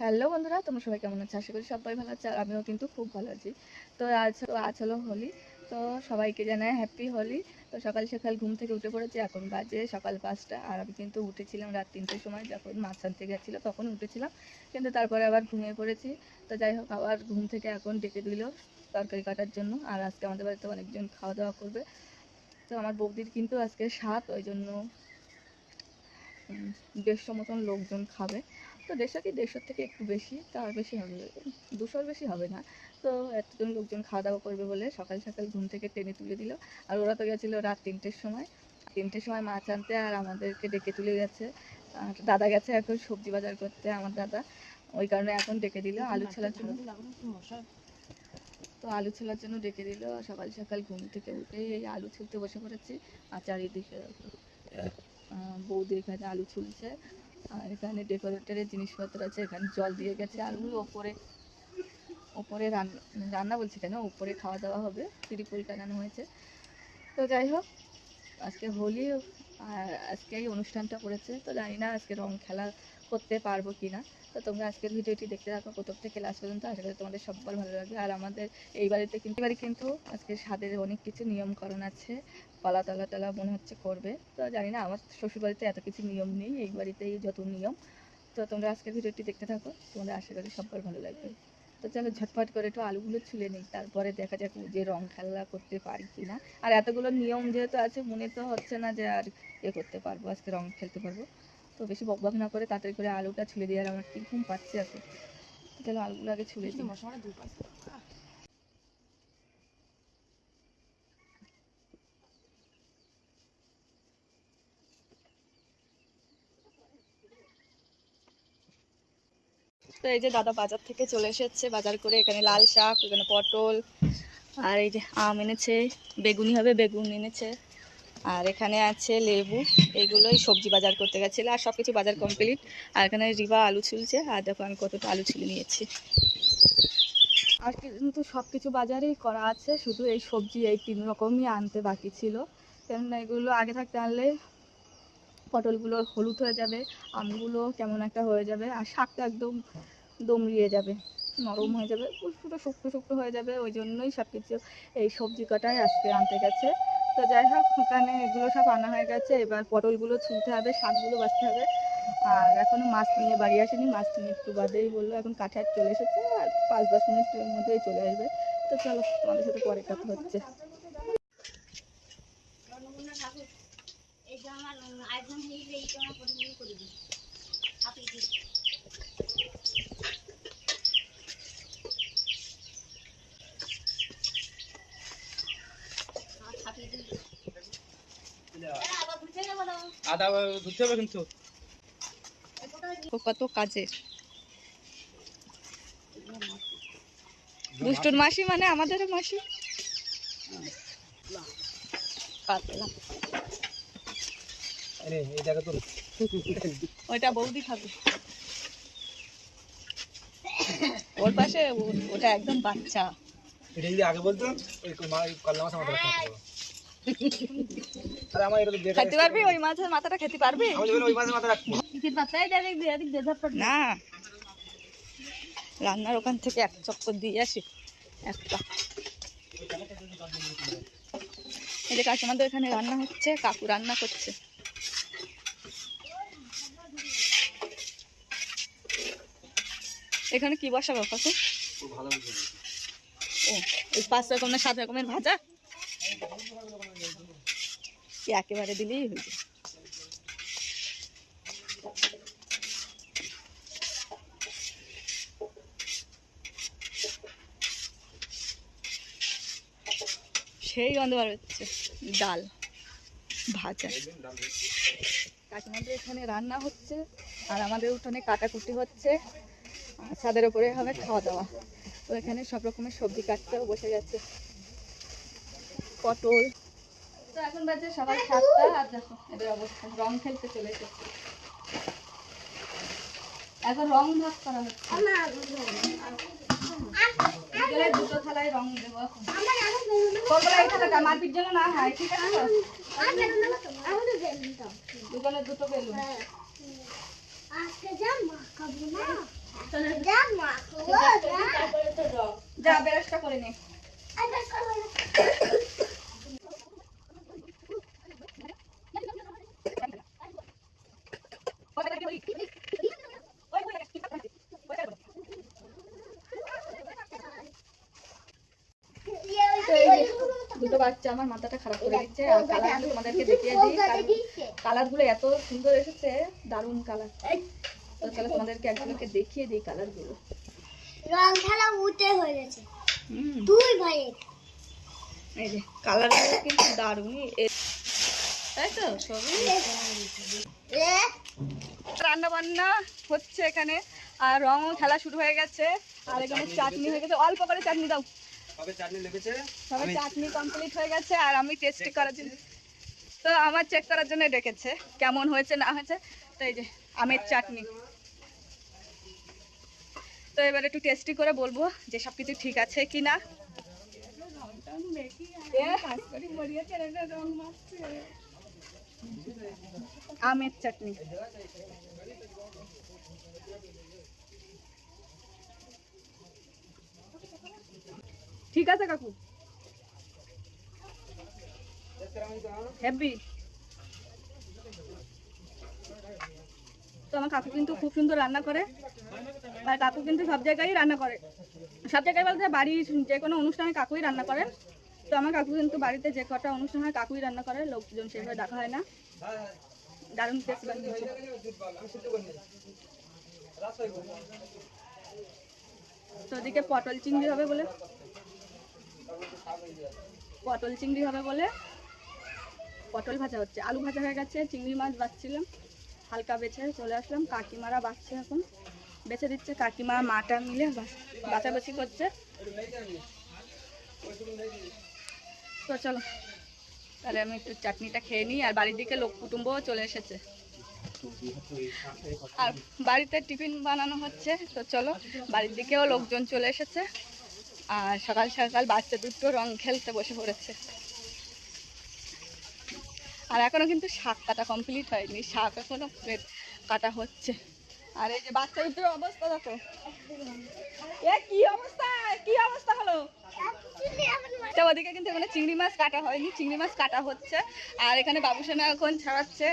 Hello বন্ধুরা, তোমরা সবাই কেমন আছো? আশা করি সবাই ভালো আছে, আর আমিও কিন্তু খুব ভালো আছি। তো আজ আজ হলো হোলি, তো সবাইকে জানাই হ্যাপি হোলি। তো সকাল সকাল ঘুম থেকে উঠে পড়েছি, এখন বাজে সকাল পাঁচটা, আর আমি কিন্তু উঠেছিলাম রাত তিনটের সময়, যখন মাছ আনতে গেছিল তখন উঠেছিলাম, কিন্তু তারপরে আবার ঘুমিয়ে পড়েছি। তো যাই হোক, আবার ঘুম থেকে এখন ডেকে দিল তরকারি কাটার জন্য, আর আজকে আমাদের বাড়িতে অনেকজন খাওয়া দাওয়া করবে। তো আমার বৌদির কিন্তু আজকে সাত ওই জন্য দেড়শো মতন লোকজন খাবে। তো দেড়শো কি দেড়শোর থেকে একটু বেশি, তার বেশি হবে। দুশোর বেশি হবে না। তো এতজন লোকজন খাওয়া দাওয়া করবে বলে সকাল সকাল ঘুম থেকে টেনে তুলে দিল। আর ওরা তো গেছিল রাত তিনটের সময়। তিনটের সময় মাছ আনতে আর আমাদেরকে ডেকে তুলে গেছে। আর দাদা গেছে এখন সবজি বাজার করতে, আমার দাদা। ওই কারণে এখন ডেকে দিল আলু ছোলার জন্য। তো আলু ছোলার জন্য ডেকে দিল। সকাল সকাল ঘুম থেকে উঠে এই আলু ছুলতে বসে পড়েছি। আর চারিদিকে বৌদি এখানে আলু ছুলছে। আর এখানে ডেকোরেটরের জিনিসপত্র আছে, এখানে জল দিয়ে গেছে আলু ওপরে ওপরে রান্না রান্না বলছি কেন? উপরে খাওয়া দাওয়া হবে ত্রিপুল টানানো হয়েছে। তো যাই হোক, আজকে হোলি আর আজকে এই অনুষ্ঠানটা করেছে তো জানি না আজকে রং খেলা করতে পারব কি না তো তোমরা আজকের ভিডিওটি দেখতে থাকো, প্রথম থেকে লাস্ট পর্যন্ত। আশা করি তোমাদের সবার ভালো লাগবে। আর আমাদের এই বাড়িতে কিন্তু এবারে কিন্তু আজকে স্বাদের অনেক কিছু নিয়মকরণ আছে। পালা তালা টালা মনে হচ্ছে করবে। তো জানি না আমার শ্বশুর বাড়িতে এত কিছু নিয়ম নেই এই বাড়িতেই যত নিয়ম। তো তোমরা আজকের ভিডিওটি দেখতে থাকো তোমাদের আশা করি সবার ভালো লাগবে। তো চলো ঝটপট করে একটু আলুগুলো ছুলে নিই তারপরে দেখা যাক যে রং খেলা করতে পারি কি না আর এতগুলো নিয়ম যেহেতু আছে মনে তো হচ্ছে না যে আর এ করতে পারব আজকে রং খেলতে পারব। তো বেশি বকবক না করে তাড়াতাড়ি করে আলুটা ছুলে দিয়ে আর আমার কি ঘুম পাচ্ছে এখন চলো আলুগুলো আগে ছুলে দিই তো এই যে দাদা বাজার থেকে চলে এসেছে, বাজার করে এখানে লাল শাক, এখানে পটল, আর এই যে আম এনেছে, বেগুনি হবে, বেগুন এনেছে, আর এখানে আছে লেবু, এগুলোই সবজি বাজার করতে গেছিল, আর সব কিছু বাজার কমপ্লিট আর এখানে রিবা আলু ছুলছে, আর দেখো আমি কতটা আলু ছুলে নিয়েছি। আর কিন্তু সব কিছু বাজারেই করা আছে, শুধু এই সবজি এই তিন রকমই আনতে বাকি ছিল, কেননা এগুলো আগে থাকতে আনলে পটলগুলো হলুদ হয়ে যাবে, আমগুলো কেমন একটা হয়ে যাবে, আর শাকটা একদম দমড়িয়ে যাবে, নরম হয়ে যাবে পুরো শুকনো শুকনো হয়ে যাবে, ওই জন্যই সব কিছু এই সবজি কটাই আজকে আনতে গেছে। তো যাই হোক, ওখানে এগুলো সব আনা হয়ে গেছে, এবার পটলগুলো ছুলতে হবে, শাকগুলো বাছতে হবে। আর এখনও মাছ নিয়ে বাড়ি আসেনি, মাছ নিয়ে একটু বাদেই বলল, এখন কাঠার চলে এসেছে, আর পাঁচ দশ মিনিটের মধ্যেই চলে আসবে। তো চলো, তোমাদের সাথে পরে কথা হচ্ছে। আদা ধুতে হবে কিন্তু। ও কত কাজে দুষ্টুর মাসি মানে আমাদের মাসি? পাতলা। আরে এই জায়গা তো ওইটা বৌদি খাবে। ওর পাশে ওটা একদম বাচ্চা। এটা যদি আগে বলতো ওই কাল্লা মাছ আমাদের আরে আমার এটা তো খেতে পারবি? ওই মাছের মাথাটা খেতে পারবি? ওই মাছের মাথা রাখব। না। রান্নার ওখান থেকে এক চক্কর দিয়ে আসি। একটা। এই যে কাকিমাদের এখানে রান্না হচ্ছে কাকু রান্না করছে। এখানে কি কাকু খুব ও ওই পাঁচ রকম না সাত রকমের ভাজা? একেবারে দিলেই হয়ে যায়। সেই গন্ধ বার হচ্ছে ডাল ভাজা। কাকিমাদের এখানে রান্না হচ্ছে আর আমাদের উঠোনে কাটাকুটি হচ্ছে। ছাদের উপরে হবে খাওয়া দাওয়া তো এখানে সব রকমের সবজি কাটতেও বসে গেছে। পটল। তো এখন এদের অবস্থা। খেলতে চলে এখন করা দুটো থালায় দেবো না হয় দুটো বেলুন। আজকে যা মা না। দুটো বাচ্চা আমার মাথাটা খারাপ করে দিচ্ছে, আর কালারগুলো তোমাদেরকে দেখিয়ে দিই। কালারগুলো এত সুন্দর এসেছে, দারুণ কালার তো তাহলে তোমাদেরকে একজনকে দেখিয়ে দিই কালারগুলো রং খেলা উঠে হয়ে গেছে। দুই ভাইয়ের এই যে কালারগুলো কিন্তু দারুণই তাই তো সবই। এ, রান্না বান্না হচ্ছে এখানে আর রঙও খেলা শুরু হয়ে গেছে। আর এখানে চাটনি হয়ে গেছে। অল্প করে চাটনি দাও। তবে চাটনি লেগেছে? সবাই চাটনি কমপ্লিট হয়ে গেছে আর আমি টেস্ট করার জন্য তো আমার চেক করার জন্য ডেকেছে। কেমন হয়েছে না হয়েছে তো এই যে আমের চাটনি। তো এবার একটু টেস্টি করে বলব যে সব কিছু ঠিক আছে কি না আমের চাটনি। ঠিক আছে কাকু। হ্যাপি তো আমার কাকু কিন্তু খুব সুন্দর রান্না করে। আর কাকু কিন্তু সব জায়গায় রান্না করে। সব জায়গায় বলতে বাড়ির যে কোনো অনুষ্ঠানে কাকুই রান্না করেন তো আমার কাকু কিন্তু বাড়িতে যে কটা অনুষ্ঠান হয় কাকুই রান্না করে, লোকজন সেভাবে দেখা হয় না। দারুণ টেস্ট তো ওদিকে পটল চিংড়ি হবে বলে। পটল চিংড়ি হবে বলে। পটল ভাজা হচ্ছে। আলু ভাজা হয়ে গেছে, চিংড়ি মাছ বাচ্ছিলাম হালকা বেছে চলে আসলাম। কাকিমারা বাচ্চা এখন। বেছে দিচ্ছে কাকিমা, মাটা মিলে বাছ- বাছাবাছি করছে। তো চলো, তাহলে আমি একটু চাটনিটা খেয়ে নিই। আর বাড়ির দিকে লোক কুটুম্বও চলে এসেছে। আর বাড়িতে টিফিন বানানো হচ্ছে। তো চলো, বাড়ির দিকেও লোকজন চলে এসেছে। আর সকাল সকাল বাচ্চা দুটো রং খেলতে বসে পড়েছে। আর এখনও কিন্তু শাক কাটা কমপ্লিট হয়নি। শাক এখনও প্লেট কাটা হচ্ছে। আর এই যে বাচ্চা দুটোর অবস্থা দেখো। এ, কি অবস্থা? কি অবস্থা হলো? তো ওদিকে কিন্তু এখানে চিংড়ি মাছ কাটা হয়নি। চিংড়ি মাছ কাটা হচ্ছে। আর এখানে বাবুসোনা এখন ছাড়াচ্ছে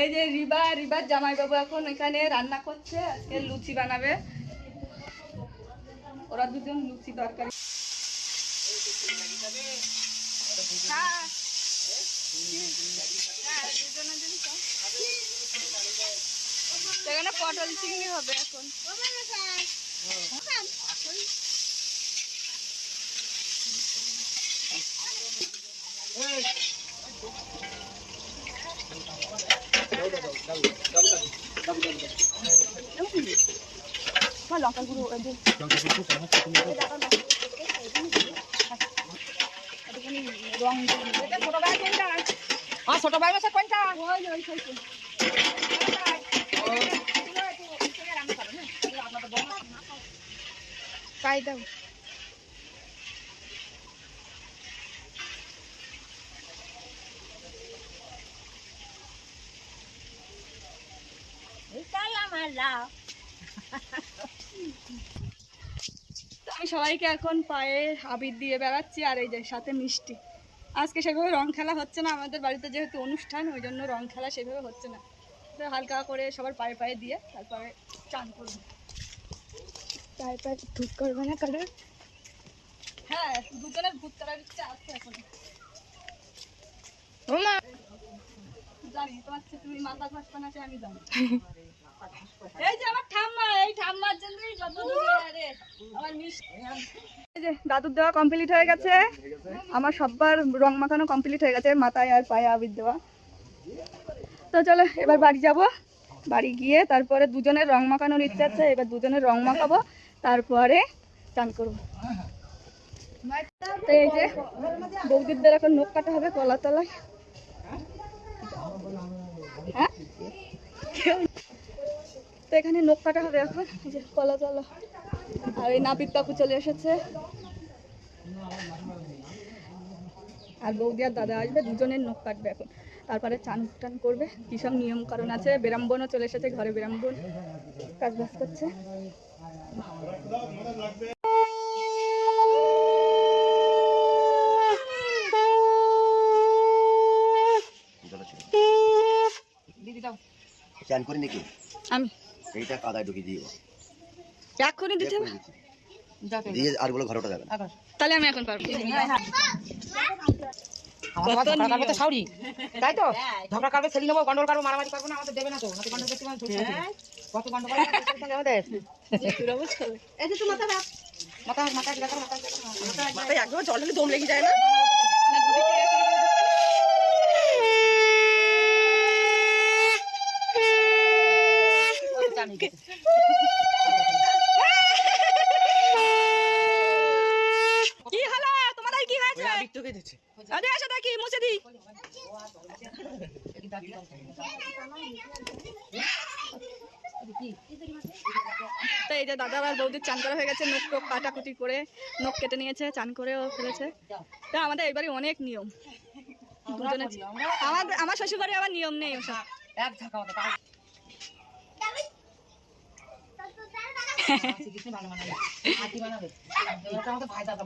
এই যে রিবা, রিবার জামাইবাবু এখন এখানে রান্না করছে। আজকে লুচি বানাবে। ওরা দুজন লুচি তরকারি এখানে পটল চিংড়ি হবে এখন। আমার লঙ্কা গুঁড়ো ওই যে। একটুখানি রং দিয়ে ছোট ভাই কোনটা আর ছোট ভাই বসে কোনটা ওই ওই খাইছে কাই দাও তো আমি সবাইকে এখন পায়ে আবির দিয়ে বেড়াচ্ছি আর এই যে সাথে মিষ্টি। আজকে সেভাবে রং খেলা হচ্ছে না আমাদের বাড়িতে যেহেতু অনুষ্ঠান ওই জন্য রং খেলা সেভাবে হচ্ছে না। তো হালকা করে সবার পায়ে পায়ে দিয়ে তারপরে চান করব। পায়ে পায়ে ধূপ করবে না কারণ হ্যাঁ দুজনের ভূত করার ইচ্ছা আছে এখন। জানি তোমার তুমি মাথা ঘাসপান আছে আমি জানি। এই যে আমার ঠাম্মা এই ঠাম্মার জন্যই যত দূরে আরে আমার মিষ্টি এই যে দাদুর দেওয়া কমপ্লিট হয়ে গেছে। আমার সববার রং মাখানো কমপ্লিট হয়ে গেছে, মাথায় আর পায়ে আবির দেওয়া। তো চলো, এবার বাড়ি যাব। বাড়ি গিয়ে তারপরে দুজনের রং মাখানোর ইচ্ছা আছে, এবার দুজনের রং মাখাবো, তারপরে চান করব। তো এই যে, বৌদিদের এখন নখ কাটা হবে কলা তলায় হ্যাঁ? তো এখানে নখ কাটা হবে এখন। এই যে কলা তলা আর এই নাপিত কাকু চলে এসেছে। আর বৌদি আর দাদা আসবে দুজনের নখ কাটবে এখন। তারপরে চান টান করবে। কী সব নিয়মকরণ আছে? বিরাম্বনও চলে এসেছে ঘরে বিরাম্বন কাজ বাজ করছে চান করি নাকি আমি এইটা কাদায় ঢুকিয়ে দিও এক্ষুনি দিতে হবে দিয়ে আর বলে ঘরে ওটা যাবে তাহলে আমি এখন পারব আমাদের সাউরি তাই তো ঝগড়া করবে ছেলে নেব গন্ডল করব মারামারি করব না আমাদের দেবে না তো আমাদের গন্ডল করতে মানে ধরতে হবে। কত গন্ডল আমাদের মাথা একদম জল হলে দম লেগে যায় না কি হলো তোমাদের কি হয়েছে আরে আসো দেখি মুছে দি এই যে দাদা বৌদির চান করা হয়ে গেছে নখ টোক কাটাকুটি করে নখ কেটে নিয়েছে চান করেও ফেলেছে তো আমাদের এবারে অনেক নিয়ম আমার আমার শ্বশুর আবার নিয়ম নেই ভাই দাদা, ভাই দাদা।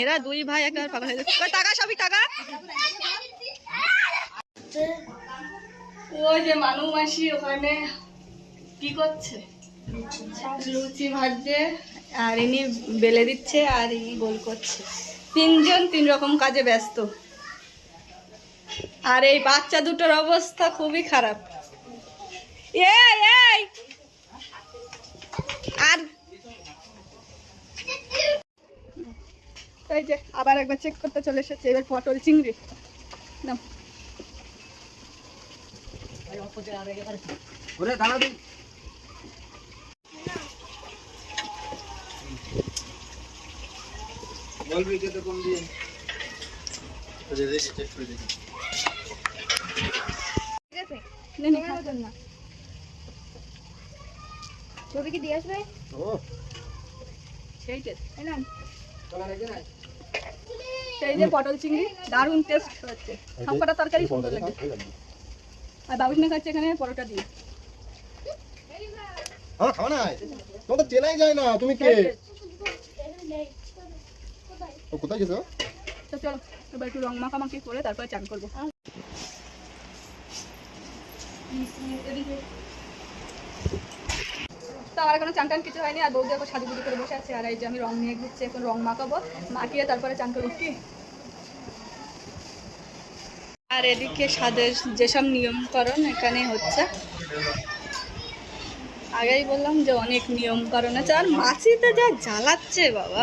এরা দুই ভাই একবার পাগল হয়ে যাচ্ছে। ওই টাকা সবই টাকা ওই যে মানু মাসি ওখানে কি করছে? লুচি ভাজছে, আর ইনি বেলে দিচ্ছে, আর ইনি গোল করছে। তিনজন তিন রকম কাজে ব্যস্ত। আর এই বাচ্চা দুটোর অবস্থা খুবই খারাপ। এই আর এই যে, আবার একবার চেক করতে চলে এসেছে, এবার পটল চিংড়ি। না ওরে দাঁড়া দিন বলবি কে তো দিয়ে? নে, নে, খাওয়ার জন্য। ছবি কি দিয়ে আসবে? ও। সেই তাই না? সেই যে পটল চিংড়ি দারুণ টেস্ট হচ্ছে। সবকটা তরকারি সুন্দর লাগে। আর খাচ্ছে এখানে পরোটা দিয়ে। আমার খাওয়া নাই? তোমার চেনাই যায় না তুমি কে? ও কোথায় গেছো তো চলো এবার একটু রং মাখামাখি করে তারপরে চান করব। তো আমার এখনও চান টান কিছু হয়নি আর বৌদি এখন সাজুগুজু করে বসে আছে আর এই যে আমি রং নিয়ে ঘুরছি এখন রং মাখাবো মাখিয়ে তারপরে চান করব কি? আর এদিকে সাদের যেসব নিয়মকরণ এখানে হচ্ছে। আগেই বললাম যে অনেক নিয়মকরণ আছে। আর মাছিতে যা জ্বালাচ্ছে বাবা।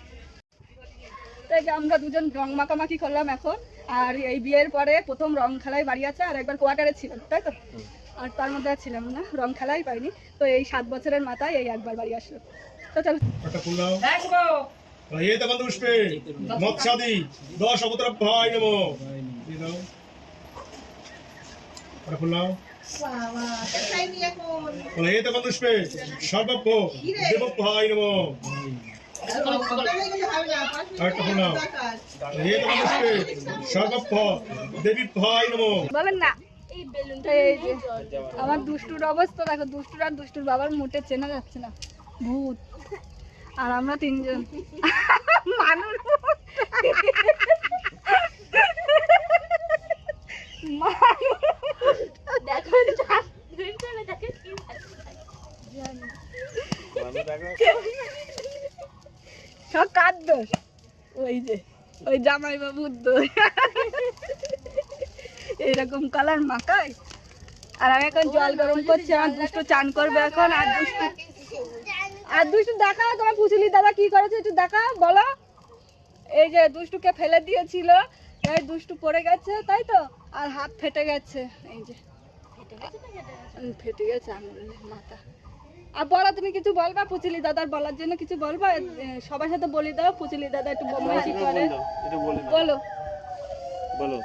থেকে আমরা দুজন রং মাখামাখি করলাম এখন। আর এই বিয়ের পরে প্রথম রং খেলায় বাড়ি আছে আর একবার কোয়ার্টারে ছিলাম তাই তো? আর তার মধ্যে ছিলাম না রং খেলাই পাইনি। তো এই সাত বছরের মাথায় এই একবার বাড়ি আসলো। তো চলো। পুষ্পে মৎসাদি ভাই নমো বলেন না। এই বেলুনটা এই যে আমার দুষ্টুর অবস্থা দেখো দুষ্টুর আর দুষ্টুর বাবার মুটে চেনা যাচ্ছে না। ভূত। আর আমরা তিনজন। মানুষ দেখো। সব কার দোষ? ওই যে। ওই জামাই বাবুর দোষ। এরকম কালার মাখায়। আর আমি এখন জল গরম করছি আমার দুষ্টু চান করবে এখন আর দুষ্টু আর দুষ্টু দেখা তোমার পুচুলি দাদা কি করেছে একটু দেখা বলো। এই যে দুষ্টুকে ফেলে দিয়েছিল এই দুষ্টু পড়ে গেছে তাই তো? আর হাত ফেটে গেছে এই যে। ফেটে গেছে আঙুলের মাথা। আর বলো তুমি কিছু বলবা? পুচুলি দাদার বলার জন্য কিছু বলবা? সবার সাথে বলে দাও পুচুলি দাদা একটু বদমাইশি করে। বলো বলো